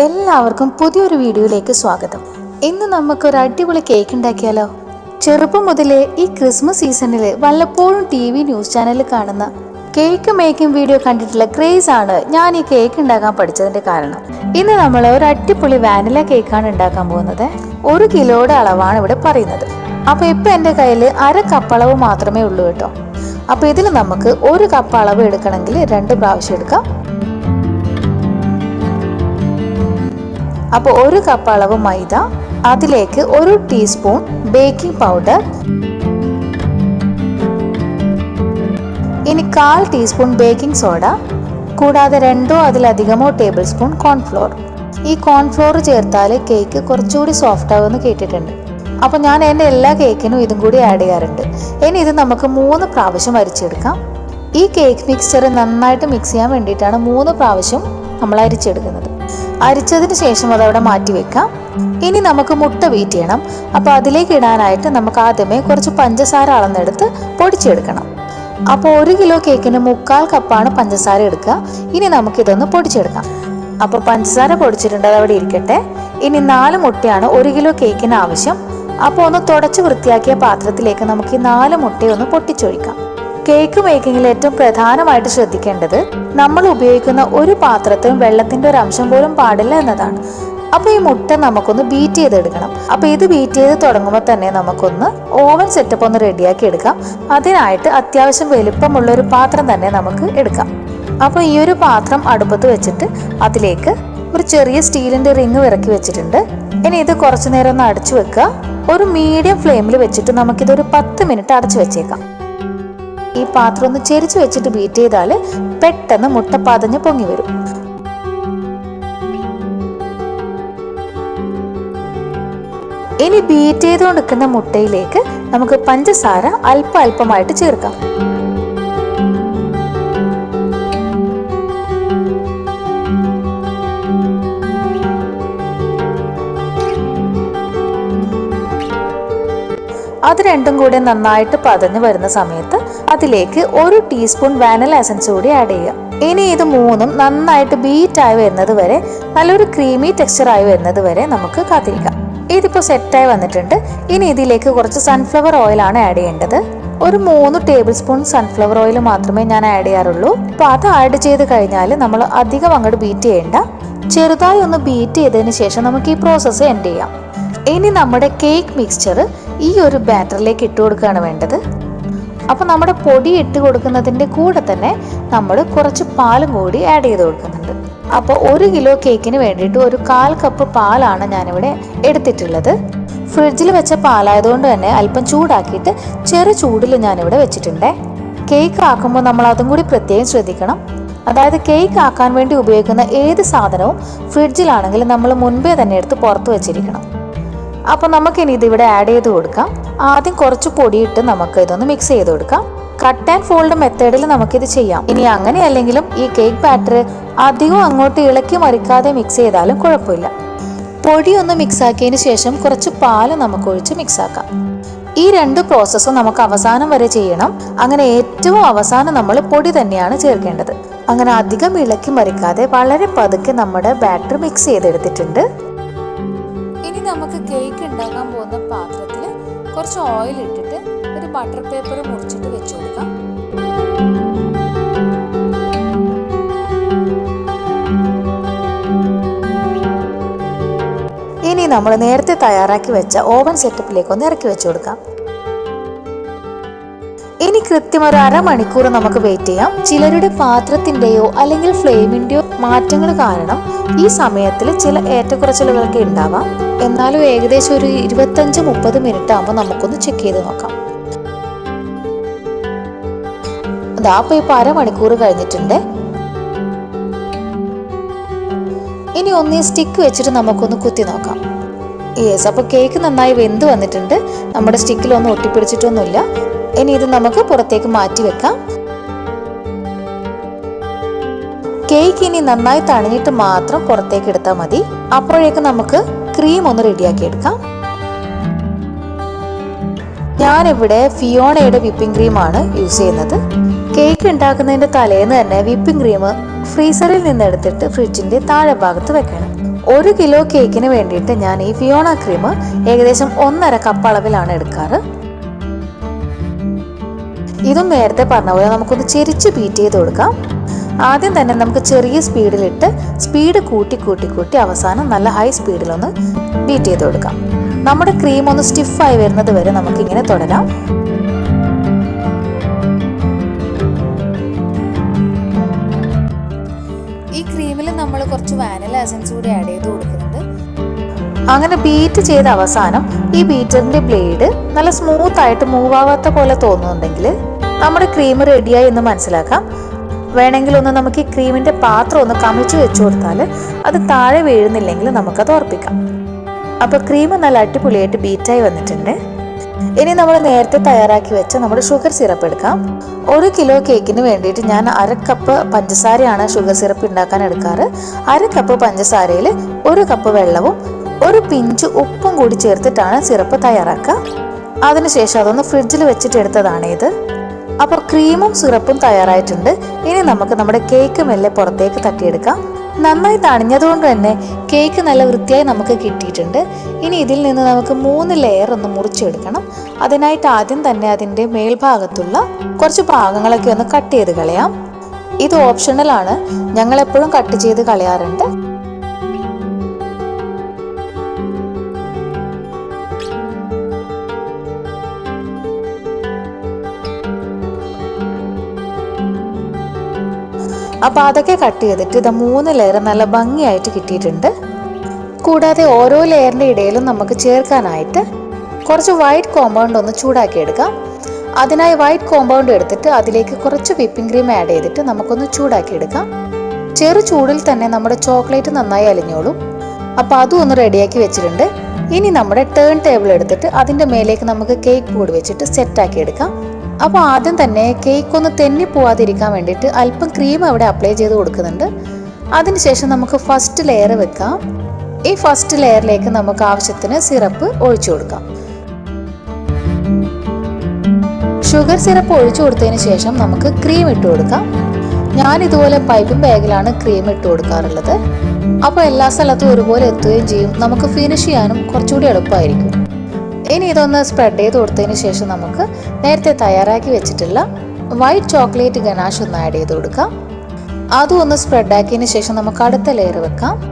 എല്ലാവർക്കും പുതിയൊരു വീഡിയോയിലേക്ക് സ്വാഗതം. ഇന്ന് നമുക്കൊരു അടിപൊളി കേക്ക് ഉണ്ടാക്കിയാലോ? ചെറുപ്പം മുതലേ ഈ ക്രിസ്മസ് സീസണിൽ വല്ലപ്പോഴും ടി വി ന്യൂസ് ചാനലിൽ കാണുന്ന കേക്ക് മേക്കിംഗ് വീഡിയോ കണ്ടിട്ടുള്ള ക്രേസ് ആണ് ഞാൻ ഈ കേക്ക് ഉണ്ടാക്കാൻ പഠിച്ചതിന്റെ കാരണം. ഇന്ന് നമ്മൾ ഒരു അടിപൊളി വാനില കേക്കാണ് ഉണ്ടാക്കാൻ പോകുന്നത്. ഒരു കിലോയുടെ അളവാണ് ഇവിടെ പറയുന്നത്. അപ്പൊ ഇപ്പൊ എന്റെ കയ്യിൽ അര കപ്പ് അളവ് മാത്രമേ ഉള്ളൂ കേട്ടോ. അപ്പൊ ഇതിൽ നമുക്ക് ഒരു കപ്പ് അളവ് എടുക്കണമെങ്കിൽ രണ്ട് പ്രാവശ്യം എടുക്കാം. അപ്പോൾ ഒരു കപ്പ് അളവ് മൈദ അതിലേക്ക് ഒരു ടീസ്പൂൺ ബേക്കിംഗ് പൗഡർ ഇനി കാൽ ടീസ്പൂൺ ബേക്കിംഗ് സോഡ കൂടാതെ രണ്ടോ അതിലധികമോ ടേബിൾ സ്പൂൺ കോൺഫ്ലോർ ഈ കോൺഫ്ലോർ ചേർത്താൽ കേക്ക് കുറച്ചുകൂടി സോഫ്റ്റ് ആകുമെന്ന് കേട്ടിട്ടുണ്ട്. അപ്പോൾ ഞാൻ എന്റെ എല്ലാ കേക്കിനും ഇതും കൂടി ആഡ് ചെയ്യാറുണ്ട്. ഇനി ഇത് നമുക്ക് മൂന്ന് പ്രാവശ്യം അരിച്ചെടുക്കാം. ഈ കേക്ക് മിക്സ്ചർ നന്നായിട്ട് മിക്സ് ചെയ്യാൻ വേണ്ടിയിട്ടാണ് മൂന്ന് പ്രാവശ്യം നമ്മൾ അരിച്ചെടുക്കുന്നത്. അരിച്ചതിന് ശേഷം അതവിടെ മാറ്റി വെക്കാം. ഇനി നമുക്ക് മുട്ട വീറ്റ് ചെയ്യണം. അപ്പോൾ അതിലേക്ക് ഇടാനായിട്ട് നമുക്ക് ആദ്യമേ കുറച്ച് പഞ്ചസാര അളന്നെടുത്ത് പൊടിച്ചെടുക്കണം. അപ്പോൾ ഒരു കിലോ കേക്കിന് മുക്കാൽ കപ്പാണ് പഞ്ചസാര എടുക്കുക. ഇനി നമുക്കിതൊന്ന് പൊടിച്ചെടുക്കാം. അപ്പോൾ പഞ്ചസാര പൊടിച്ചിട്ടുണ്ട് അതവിടെ ഇരിക്കട്ടെ. ഇനി നാല് മുട്ടയാണ് ഒരു കിലോ കേക്കിന് ആവശ്യം. അപ്പോൾ ഒന്ന് തുടച്ച് വൃത്തിയാക്കിയ പാത്രത്തിലേക്ക് നമുക്ക് ഈ നാല് മുട്ടയൊന്ന് പൊട്ടിച്ചൊഴിക്കാം. കേക്ക് മേക്കിങ്ങിൽ ഏറ്റവും പ്രധാനമായിട്ട് ശ്രദ്ധിക്കേണ്ടത് നമ്മൾ ഉപയോഗിക്കുന്ന ഒരു പാത്രത്തിലും വെള്ളത്തിന്റെ ഒരു അംശം പോലും പാടില്ല എന്നതാണ്. അപ്പൊ ഈ മുട്ട നമുക്കൊന്ന് ബീറ്റ് ചെയ്തെടുക്കണം. അപ്പൊ ഇത് ബീറ്റ് ചെയ്ത് തുടങ്ങുമ്പോൾ തന്നെ നമുക്കൊന്ന് ഓവൻ സെറ്റപ്പ് ഒന്ന് റെഡിയാക്കി എടുക്കാം. അതിനായിട്ട് അത്യാവശ്യം വലുപ്പമുള്ള ഒരു പാത്രം തന്നെ നമുക്ക് എടുക്കാം. അപ്പൊ ഈ ഒരു പാത്രം അടുപ്പത്ത് വെച്ചിട്ട് അതിലേക്ക് ഒരു ചെറിയ സ്റ്റീലിന്റെ റിങ് ഇറക്കി വെച്ചിട്ടുണ്ട്. ഇനി ഇത് കുറച്ചു നേരം ഒന്ന് അടച്ചു വെക്കുക. ഒരു മീഡിയം ഫ്ലെയിമിൽ വെച്ചിട്ട് നമുക്കിതൊരു പത്ത് മിനിറ്റ് അടച്ചു വെച്ചേക്കാം. ഈ പാത്രം ഒന്ന് ചെരിച്ചു വെച്ചിട്ട് ബീറ്റ് ചെയ്താൽ പെട്ടെന്ന് മുട്ട പൊങ്ങി വരും. ഇനി ബീറ്റ് ചെയ്തുകൊണ്ടിരിക്കുന്ന മുട്ടയിലേക്ക് നമുക്ക് പഞ്ചസാര അല്പ അല്പമായിട്ട് ചേർക്കാം. രണ്ടും കൂടെ നന്നായിട്ട് പതഞ്ഞു വരുന്ന സമയത്ത് അതിലേക്ക് ഒരു ടീസ്പൂൺ വാനില എസൻസ് കൂടി ആഡ് ചെയ്യുക. ഇനി ഇത് മൂന്നും നന്നായിട്ട് ബീറ്റ് ആയി വരുന്നത് വരെ നല്ലൊരു ക്രീമി ടെക്സ്ചർ ആയി വരുന്നത് വരെ നമുക്ക് കാത്തിരിക്കാം. ഇതിപ്പോൾ സെറ്റായി വന്നിട്ടുണ്ട്. ഇനി ഇതിലേക്ക് കുറച്ച് സൺഫ്ലവർ ഓയിലാണ് ആഡ് ചെയ്യേണ്ടത്. ഒരു മൂന്ന് ടേബിൾ സ്പൂൺ സൺഫ്ലവർ ഓയിൽ മാത്രമേ ഞാൻ ആഡ് ചെയ്യാറുള്ളൂ. അപ്പോൾ അത് ആഡ് ചെയ്ത് കഴിഞ്ഞാൽ നമ്മൾ അധികം അങ്ങോട്ട് ബീറ്റ് ചെയ്യേണ്ട. ചെറുതായി ഒന്ന് ബീറ്റ് ചെയ്തതിന് ശേഷം നമുക്ക് ഈ പ്രോസസ്സ് എൻഡ് ചെയ്യാം. ഇനി നമ്മുടെ കേക്ക് മിക്സ്ചർ ഈ ഒരു ബാറ്ററിലേക്ക് ഇട്ട് കൊടുക്കുകയാണ് വേണ്ടത്. അപ്പോൾ നമ്മുടെ പൊടി ഇട്ട് കൊടുക്കുന്നതിന്റെ കൂടെ തന്നെ നമ്മൾ കുറച്ച് പാലും കൂടി ആഡ് ചെയ്ത് കൊടുക്കുന്നുണ്ട്. അപ്പോൾ ഒരു കിലോ കേക്കിന് വേണ്ടിയിട്ട് ഒരു കാൽ കപ്പ് പാലാണ് ഞാനിവിടെ എടുത്തിട്ടുള്ളത്. ഫ്രിഡ്ജിൽ വെച്ച പാലായതുകൊണ്ട് തന്നെ അല്പം ചൂടാക്കിയിട്ട് ചെറു ചൂടിൽ ഞാനിവിടെ വെച്ചിട്ടുണ്ട്. കേക്ക് ആക്കുമ്പോൾ നമ്മൾ അതും കൂടി പ്രത്യേകം ശ്രദ്ധിക്കണം. അതായത് കേക്ക് ആക്കാൻ വേണ്ടി ഉപയോഗിക്കുന്ന ഏത് സാധനവും ഫ്രിഡ്ജിലാണെങ്കിൽ നമ്മൾ മുൻപേ തന്നെ എടുത്ത് പുറത്ത് വെച്ചിരിക്കണം. അപ്പോൾ നമുക്കിനി ഇത് ഇവിടെ ആഡ് ചെയ്ത് കൊടുക്കാം. ആദ്യം കുറച്ച് പൊടിയിട്ട് നമുക്ക് ഇതൊന്ന് മിക്സ് ചെയ്ത് കൊടുക്കാം. കട്ട് ആൻഡ് ഫോൾഡ് മെത്തേഡിൽ നമുക്കിത് ചെയ്യാം. ഇനി അങ്ങനെ അല്ലെങ്കിലും ഈ കേക്ക് ബാറ്റർ അധികം അങ്ങോട്ട് ഇളക്കി മറിക്കാതെ മിക്സ് ചെയ്താലും കുഴപ്പമില്ല. പൊടി ഒന്ന് മിക്സ് ആക്കിയതിന് ശേഷം കുറച്ച് പാൽ നമുക്ക് ഒഴിച്ച് മിക്സ് ആക്കാം. ഈ രണ്ട് പ്രോസസ്സും നമുക്ക് അവസാനം വരെ ചെയ്യണം. അങ്ങനെ ഏറ്റവും അവസാനം നമ്മൾ പൊടി തന്നെയാണ് ചേർക്കേണ്ടത്. അങ്ങനെ അധികം ഇളക്കി മറിക്കാതെ വളരെ പതുക്കെ നമ്മുടെ ബാറ്റർ മിക്സ് ചെയ്തെടുത്തിട്ടുണ്ട്. നമുക്ക് കേക്ക് ഉണ്ടാക്കാൻ പോകുന്ന പാത്രത്തിൽ കുറച്ച് ഓയിൽ ഇട്ടിട്ട് ഒരു ബട്ടർ പേപ്പർ മുറിച്ചിട്ട് വെച്ചു കൊടുക്കാം. ഇനി നമ്മൾ നേരത്തെ തയ്യാറാക്കി വെച്ച ഓവൻ സെറ്റപ്പിലേക്ക് ഒന്ന് ഇറക്കി വെച്ചു കൊടുക്കാം. ഇനി കൃത്യം ഒരു അരമണിക്കൂർ നമുക്ക് വെയിറ്റ് ചെയ്യാം. ചിലരുടെ പാത്രത്തിന്റെയോ അല്ലെങ്കിൽ ഫ്ലെയിമിന്റെയോ മാറ്റങ്ങൾ കാരണം ഈ സമയത്തിൽ ചില ഏറ്റക്കുറച്ചിലുകളൊക്കെ ഉണ്ടാവാം. എന്നാലും ഏകദേശം ഒരു ഇരുപത്തഞ്ച് മുപ്പത് മിനിറ്റ് ആകുമ്പോൾ നമുക്കൊന്ന് ചെക്ക് ചെയ്ത് നോക്കാം. അതാ അപ്പൊ ഇപ്പൊ അരമണിക്കൂർ കഴിഞ്ഞിട്ടുണ്ട്. ഇനി ഒന്ന് ഈ സ്റ്റിക്ക് വെച്ചിട്ട് നമുക്കൊന്ന് കുത്തി നോക്കാം. യെസ് അപ്പോൾ കേക്ക് നന്നായി വെന്ത് വന്നിട്ടുണ്ട്. നമ്മുടെ സ്റ്റിക്കിലൊന്നും ഒട്ടിപ്പിടിച്ചിട്ടൊന്നുമില്ല. ഇനി ഇത് നമുക്ക് പുറത്തേക്ക് മാറ്റി വെക്കാം. കേക്ക് ഇനി നന്നായി തണിഞ്ഞിട്ട് മാത്രം പുറത്തേക്ക് എടുത്താൽ മതി. അപ്പോഴേക്ക് നമുക്ക് ക്രീം ഒന്ന് റെഡിയാക്കി എടുക്കാം. ഞാനിവിടെ ഫിയോണയുടെ വിപ്പിംഗ് ക്രീമാണ് യൂസ് ചെയ്യുന്നത്. കേക്ക് ഉണ്ടാക്കുന്നതിന്റെ തലേന്ന് തന്നെ വിപ്പിംഗ് ക്രീം ഫ്രീസറിൽ നിന്ന് എടുത്തിട്ട് ഫ്രിഡ്ജിന്റെ താഴെ ഭാഗത്ത് വെക്കണം. ഒരു കിലോ കേക്കിന് വേണ്ടിയിട്ട് ഞാൻ ഈ ഫിയോണ ക്രീം ഏകദേശം ഒന്നര കപ്പ് അളവിലാണ് എടുക്കാറ്. ഇതും നേരത്തെ പറഞ്ഞ പോലെ നമുക്കൊന്ന് ചെരിച്ച് ബീറ്റ് ചെയ്ത് കൊടുക്കാം. ആദ്യം തന്നെ നമുക്ക് ചെറിയ സ്പീഡിലിട്ട് സ്പീഡ് കൂട്ടി കൂട്ടി കൂട്ടി അവസാനം നല്ല ഹൈ സ്പീഡിലൊന്ന് ബീറ്റ് ചെയ്ത് കൊടുക്കാം. നമ്മുടെ ക്രീം ഒന്ന് സ്റ്റിഫായി വരുന്നത് വരെ നമുക്കിങ്ങനെ തുടരാം. ഈ ക്രീമിൽ നമ്മൾ കുറച്ച് വാനില എസൻസ് കൂടി ആഡ് ചെയ്ത് കൊടുക്കുന്നുണ്ട്. അങ്ങനെ ബീറ്റ് ചെയ്ത അവസാനം ഈ ബീറ്ററിന്റെ ബ്ലേഡ് നല്ല സ്മൂത്ത് ആയിട്ട് മൂവ് ആവാത്ത പോലെ തോന്നുന്നുണ്ടെങ്കിൽ നമ്മുടെ ക്രീം റെഡിയായി എന്ന് മനസ്സിലാക്കാം. വേണമെങ്കിൽ ഒന്ന് നമുക്ക് ഈ ക്രീമിന്റെ പാത്രം ഒന്ന് കമിച്ച് വെച്ചു കൊടുത്താൽ അത് താഴെ വീഴുന്നില്ലെങ്കിൽ നമുക്കത് ഉറപ്പിക്കാം. അപ്പോൾ ക്രീം നല്ല അടിപൊളിയായിട്ട് ബീറ്റായി വന്നിട്ടുണ്ട്. ഇനി നമ്മൾ നേരത്തെ തയ്യാറാക്കി വെച്ച നമ്മുടെ ഷുഗർ സിറപ്പ് എടുക്കാം. ഒരു കിലോ കേക്കിന് വേണ്ടിയിട്ട് ഞാൻ അര കപ്പ് പഞ്ചസാരയാണ് ഷുഗർ സിറപ്പ് ഉണ്ടാക്കാൻ എടുക്കാറ്. അര കപ്പ് പഞ്ചസാരയിൽ ഒരു കപ്പ് വെള്ളവും ഒരു പിഞ്ച് ഉപ്പും കൂടി ചേർത്തിട്ടാണ് സിറപ്പ് തയ്യാറാക്കുക. അതിനുശേഷം അതൊന്ന് ഫ്രിഡ്ജിൽ വെച്ചിട്ട് എടുത്തതാണ് ഇത് അപ്പോൾ ക്രീമും സിറപ്പും തയ്യാറായിട്ടുണ്ട്. ഇനി നമുക്ക് നമ്മുടെ കേക്ക് മെല്ലെ പുറത്തേക്ക് തട്ടിയെടുക്കാം. നന്നായി തണിഞ്ഞതുകൊണ്ട് തന്നെ കേക്ക് നല്ല വൃത്തിയായി നമുക്ക് കിട്ടിയിട്ടുണ്ട്. ഇനി ഇതിൽ നിന്ന് നമുക്ക് മൂന്ന് ലെയർ ഒന്ന് മുറിച്ചെടുക്കണം. അതിനായിട്ട് ആദ്യം തന്നെ അതിന്റെ മേൽഭാഗത്തുള്ള കുറച്ച് ഭാഗങ്ങളൊക്കെ ഒന്ന് കട്ട് ചെയ്ത് കളയാം. ഇത് ഓപ്ഷണലാണ് ഞങ്ങൾ എപ്പോഴും കട്ട് ചെയ്ത് കളയാറുണ്ട്. അപ്പോൾ അതൊക്കെ കട്ട് ചെയ്തിട്ട് ഇത് മൂന്ന് ലെയർ നല്ല ഭംഗിയായിട്ട് കിട്ടിയിട്ടുണ്ട്. കൂടാതെ ഓരോ ലെയറിന്റെ ഇടയിലും നമുക്ക് ചേർക്കാനായിട്ട് കുറച്ച് വൈറ്റ് കോമ്പൗണ്ട് ഒന്ന് ചൂടാക്കി എടുക്കാം. അതിനായി വൈറ്റ് കോമ്പൗണ്ട് എടുത്തിട്ട് അതിലേക്ക് കുറച്ച് വിപ്പിംഗ് ക്രീം ആഡ് ചെയ്തിട്ട് നമുക്കൊന്ന് ചൂടാക്കി എടുക്കാം. ചെറു ചൂടിൽ തന്നെ നമ്മുടെ ചോക്ലേറ്റ് നന്നായി അലിഞ്ഞോളും. അപ്പോൾ അതും ഒന്ന് റെഡിയാക്കി വെച്ചിട്ടുണ്ട്. ഇനി നമ്മുടെ ടേൺ ടേബിൾ എടുത്തിട്ട് അതിന്റെ മേലേക്ക് നമുക്ക് കേക്ക് ബോർഡ് വെച്ചിട്ട് സെറ്റാക്കി എടുക്കാം. അപ്പോൾ ആദ്യം തന്നെ കേക്ക് ഒന്ന് തെന്നി പോവാതിരിക്കാൻ വേണ്ടിയിട്ട് അല്പം ക്രീം അവിടെ അപ്ലൈ ചെയ്ത് കൊടുക്കുന്നുണ്ട്. അതിനുശേഷം നമുക്ക് ഫസ്റ്റ് ലെയർ വെക്കാം. ഈ ഫസ്റ്റ് ലെയറിലേക്ക് നമുക്ക് ആവശ്യത്തിന് സിറപ്പ് ഒഴിച്ചു കൊടുക്കാം. ഷുഗർ സിറപ്പ് ഒഴിച്ചു കൊടുത്തതിന് ശേഷം നമുക്ക് ക്രീം ഇട്ട് കൊടുക്കാം. ഞാൻ ഇതുപോലെ പൈപ്പും ബാഗിലാണ് ക്രീം ഇട്ട് കൊടുക്കാറുള്ളത്. അപ്പോൾ എല്ലാ സ്ഥലത്തും ഒരുപോലെ എത്തുകയും ചെയ്യും. നമുക്ക് ഫിനിഷ് ചെയ്യാനും കുറച്ചുകൂടി എളുപ്പമായിരിക്കും. ഇനി ഇതൊന്ന് സ്പ്രെഡ് ചെയ്ത് കൊടുത്തതിന് ശേഷം നമുക്ക് നേരത്തെ തയ്യാറാക്കി വെച്ചിട്ടുള്ള വൈറ്റ് ചോക്ലേറ്റ് ഗനാഷ് ഒന്ന് ആഡ് ചെയ്ത് കൊടുക്കാം. അതും ഒന്ന് സ്പ്രെഡ് ആക്കിയതിന് ശേഷം നമുക്ക് അടുത്ത ലെയർ വെക്കാം.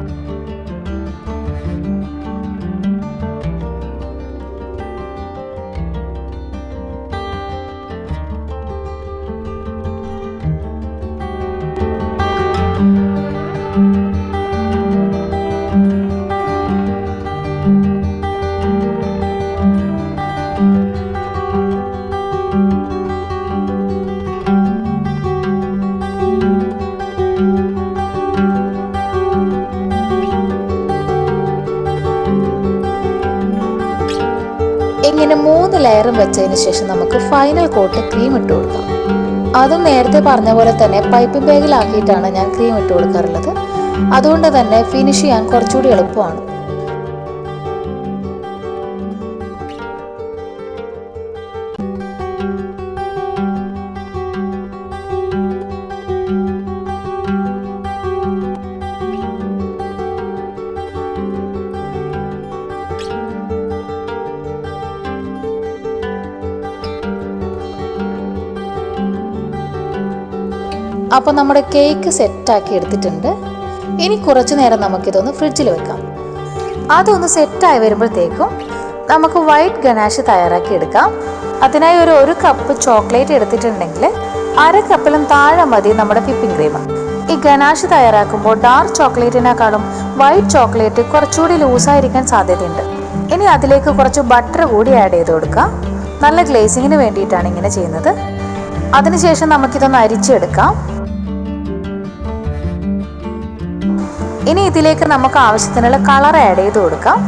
വെച്ചതിന് ശേഷം നമുക്ക് ഫൈനൽ കോട്ട് ക്രീം ഇട്ട് കൊടുക്കാം. അതും നേരത്തെ പറഞ്ഞ പോലെ തന്നെ പൈപ്പിംഗ് ബാഗിലാക്കിയിട്ടാണ് ഞാൻ ക്രീം ഇട്ട് കൊടുക്കാറുള്ളത്. അതുകൊണ്ട് തന്നെ ഫിനിഷ് ചെയ്യാൻ കുറച്ചുകൂടി എളുപ്പമാണ്. അപ്പോൾ നമ്മുടെ കേക്ക് സെറ്റാക്കി എടുത്തിട്ടുണ്ട്. ഇനി കുറച്ച് നേരം നമുക്കിതൊന്ന് ഫ്രിഡ്ജിൽ വെക്കാം. അതൊന്ന് സെറ്റായി വരുമ്പോഴത്തേക്കും നമുക്ക് വൈറ്റ് ഗനാഷ് തയ്യാറാക്കി എടുക്കാം. അതിനായി ഒരു ഒരു കപ്പ് ചോക്ലേറ്റ് എടുത്തിട്ടുണ്ടെങ്കിൽ അര കപ്പിലും താഴെ മതി നമ്മുടെ വിപ്പിംഗ് ക്രീം. ഈ ഗനാഷ് തയ്യാറാക്കുമ്പോൾ ഡാർക്ക് ചോക്ലേറ്റിനേക്കാളും വൈറ്റ് ചോക്ലേറ്റ് കുറച്ചുകൂടി ലൂസായിരിക്കാൻ സാധ്യതയുണ്ട്. ഇനി അതിലേക്ക് കുറച്ച് ബട്ടർ കൂടി ആഡ് ചെയ്ത് കൊടുക്കാം. നല്ല ഗ്ലേസിങ്ങിന് വേണ്ടിയിട്ടാണ് ഇങ്ങനെ ചെയ്യുന്നത്. അതിനുശേഷം നമുക്കിതൊന്ന് അരിച്ചെടുക്കാം. ഇനി ഇതിലേക്ക് നമുക്ക് ആവശ്യത്തിനുള്ള കളർ ആഡ് ചെയ്ത് കൊടുക്കാം.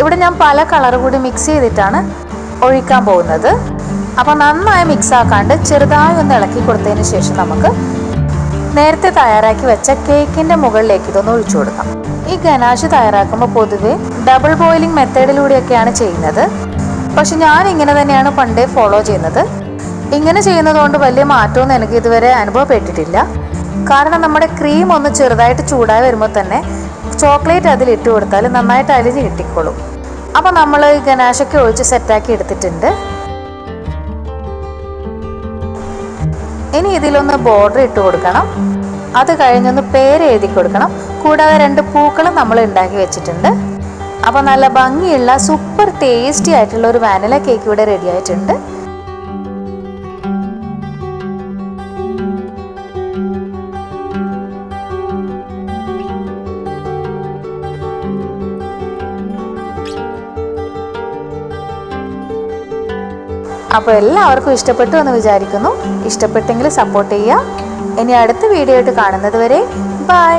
ഇവിടെ ഞാൻ പല കളർ കൂടി മിക്സ് ചെയ്തിട്ടാണ് ഒഴിക്കാൻ പോകുന്നത്. അപ്പോൾ നന്നായി മിക്സ് ആക്കാണ്ട് ചെറുതായി ഒന്ന് ഇളക്കി കൊടുത്തതിന് ശേഷം നമുക്ക് നേരത്തെ തയ്യാറാക്കി വെച്ച കേക്കിന്റെ മുകളിലേക്ക് ഇതൊന്ന് ഒഴിച്ചു കൊടുക്കാം. ഈ ഗനാഷ് തയ്യാറാക്കുമ്പോൾ പൊതുവെ ഡബിൾ ബോയിലിംഗ് മെത്തേഡിലൂടെയൊക്കെയാണ് ചെയ്യുന്നത്. പക്ഷെ ഞാൻ ഇങ്ങനെ തന്നെയാണ് പണ്ടേ ഫോളോ ചെയ്യുന്നത്. ഇങ്ങനെ ചെയ്യുന്നതുകൊണ്ട് വലിയ മാറ്റമൊന്നും എനിക്ക് ഇതുവരെ അനുഭവപ്പെട്ടിട്ടില്ല. കാരണം നമ്മുടെ ക്രീം ഒന്ന് ചെറുതായിട്ട് ചൂടായി വരുമ്പോൾ തന്നെ ചോക്ലേറ്റ് അതിൽ ഇട്ട് കൊടുത്താൽ നന്നായിട്ട് അലിഞ്ഞ് കിട്ടിക്കോളും. അപ്പോൾ നമ്മൾ ഗനാശൊക്കെ ഒഴിച്ച് സെറ്റാക്കി എടുത്തിട്ടുണ്ട്. ഇനി ഇതിലൊന്ന് ബോർഡർ ഇട്ട് കൊടുക്കണം. അത് കഴിഞ്ഞൊന്ന് പേര് എഴുതി കൊടുക്കണം. കൂടാതെ രണ്ട് പൂക്കളും നമ്മൾ ഉണ്ടാക്കി വെച്ചിട്ടുണ്ട്. അപ്പോൾ നല്ല ഭംഗിയുള്ള സൂപ്പർ ടേസ്റ്റി ആയിട്ടുള്ള ഒരു വാനില കേക്ക് ഇവിടെ റെഡി ആയിട്ടുണ്ട്. അപ്പോൾ എല്ലാവർക്കും ഇഷ്ടപ്പെട്ടു എന്ന് വിചാരിക്കുന്നു. ഇഷ്ടപ്പെട്ടെങ്കിൽ സപ്പോർട്ട് ചെയ്യുക. ഇനി അടുത്ത വീഡിയോ ആയിട്ട് കാണുന്നത് വരെ ബൈ